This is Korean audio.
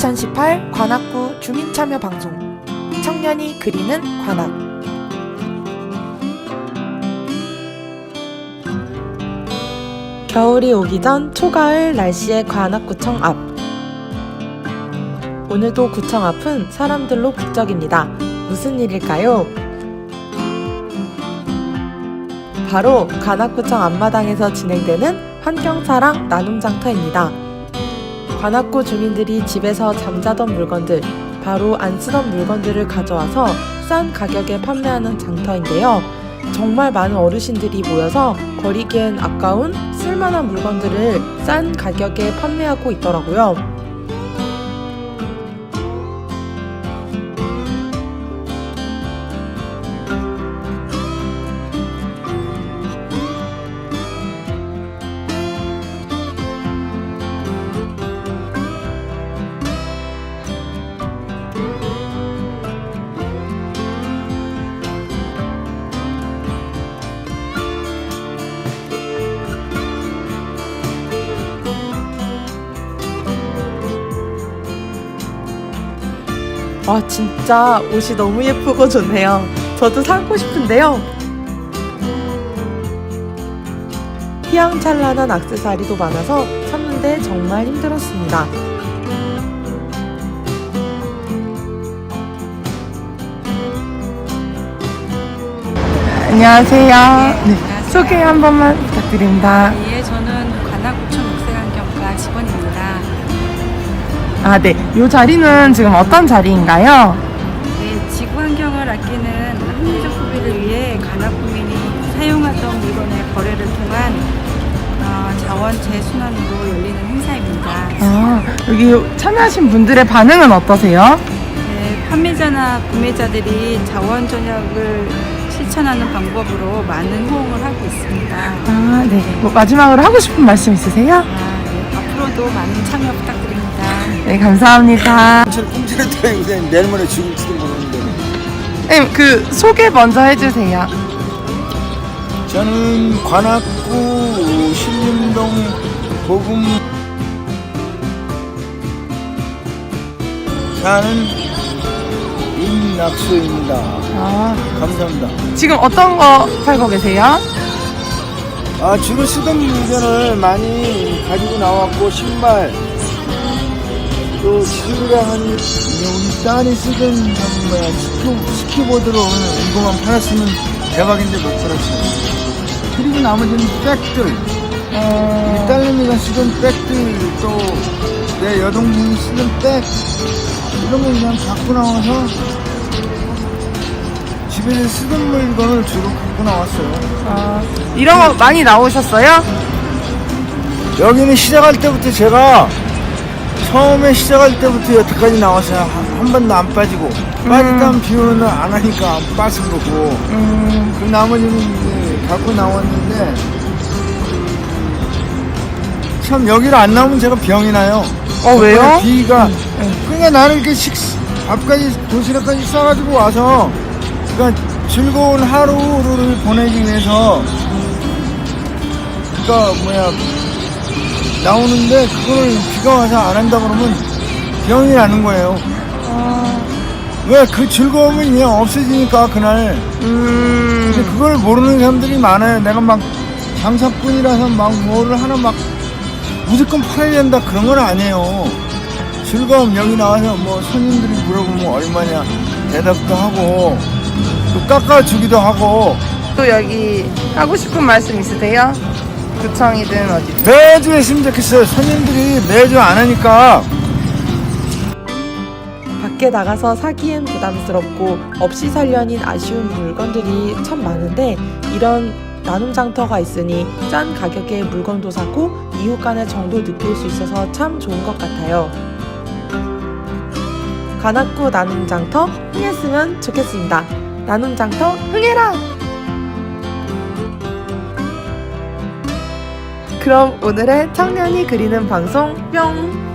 2018 관악구 주민참여 방송 청년이 그리는 관악 겨울이 오기 전 초가을 날씨의 관악구청 앞 오늘도 구청 앞은 사람들로 북적입니다. 무슨 일일까요? 바로 관악구청 앞마당에서 진행되는 환경사랑 나눔 장터입니다. 관악구 주민들이 집에서 잠자던 물건들, 바로 안 쓰던 물건들을 가져와서 싼 가격에 판매하는 장터인데요. 정말 많은 어르신들이 모여서 버리기엔 아까운 쓸만한 물건들을 싼 가격에 판매하고 있더라고요. 와, 진짜 옷이 너무 예쁘고 좋네요. 저도 사고 싶은데요. 휘황찬란한 악세사리도 많아서 찾는데 정말 힘들었습니다. 안녕하세요. 네, 소개 한 번만 부탁드립니다. 아, 네. 이 자리는 지금 어떤 자리인가요? 네, 지구 환경을 아끼는 합리적 소비를 위해 관악구민이 사용하던 물건의 거래를 통한 어, 자원 재순환으로 열리는 행사입니다. 아, 여기 참여하신 분들의 반응은 어떠세요? 네, 판매자나 구매자들이 자원 전략을 실천하는 방법으로 많은 호응을 하고 있습니다. 아, 네. 뭐 마지막으로 하고 싶은 말씀 있으세요? 아, 네, 앞으로도 많은 참여 부탁드립니다. 네, 감사합니다. 꿈틀했다 내일 모레 죽을지도 모르는데 네, 그 소개 먼저 해주세요. 저는 관악구 신림동 보금 사는 임낙수입니다 아, 감사합니다 지금 어떤 거 팔고 계세요? 아 주로 쓰던 물건을 많이 가지고 나왔고 신발 또 지우랑 한 우리 딸이 쓰던 뭐야 스키, 스키보드로 이거만 팔았으면 대박인데 못 팔았어요. 그리고 나머지는 백들. 어, 우리 딸내미가 쓰던 백들 또 내 여동생이 쓰던 백 이런 거 그냥 갖고 나와서 집에서 쓰던 물건을 주로 갖고 나왔어요 아, 이런 거 많이 나오셨어요? 여기는 시작할 때부터 제가 처음에 시작할 때부터 여태까지 나왔어요. 한, 한 번도 안 빠지고. 빠졌다면 비 오는 날안 하니까 안 빠진 거고. 음, 그 나머지는 이제 갖고 나왔는데 참 여기를 안 나오면 제가 병이 나요. 어, 왜요? 비가 그러니까 나는 이렇게 식 밥까지 도시락까지 싸가지고 와서 그러니까 즐거운 하루를 보내기 위해서 그러니까 뭐야 나오는데 그걸 비가 와서 안 한다 그러면 병이 나는 거예요. 왜그 즐거움이 그냥 없어지니까 그날 근데 음, 그걸 모르는 사람들이 많아요. 내가 막 장사꾼이라서 막 뭐를 하나 막 무조건 팔아야 된다 그런 건 아니에요. 즐거움 여기 나와서 뭐 손님들이 물어보면 얼마냐 대답도 하고 또 깎아주기도 하고 또 여기 하고 싶은 말씀 있으세요? 구청이든 어디? 매주 했으면 좋겠어요. 손님들이 매주 안 하니까 밖에 나가서 사기엔 부담스럽고 없이 살려닌 아쉬운 물건들이 참 많은데 이런 나눔 장터가 있으니 싼 가격에 물건도 사고 이웃 간의 정도 느낄 수 있어서 참 좋은 것 같아요. 관악구 나눔 장터 흥했으면 좋겠습니다. 나눔 장터 흥해라! 그럼 오늘의 청년이 그리는 방송 뿅!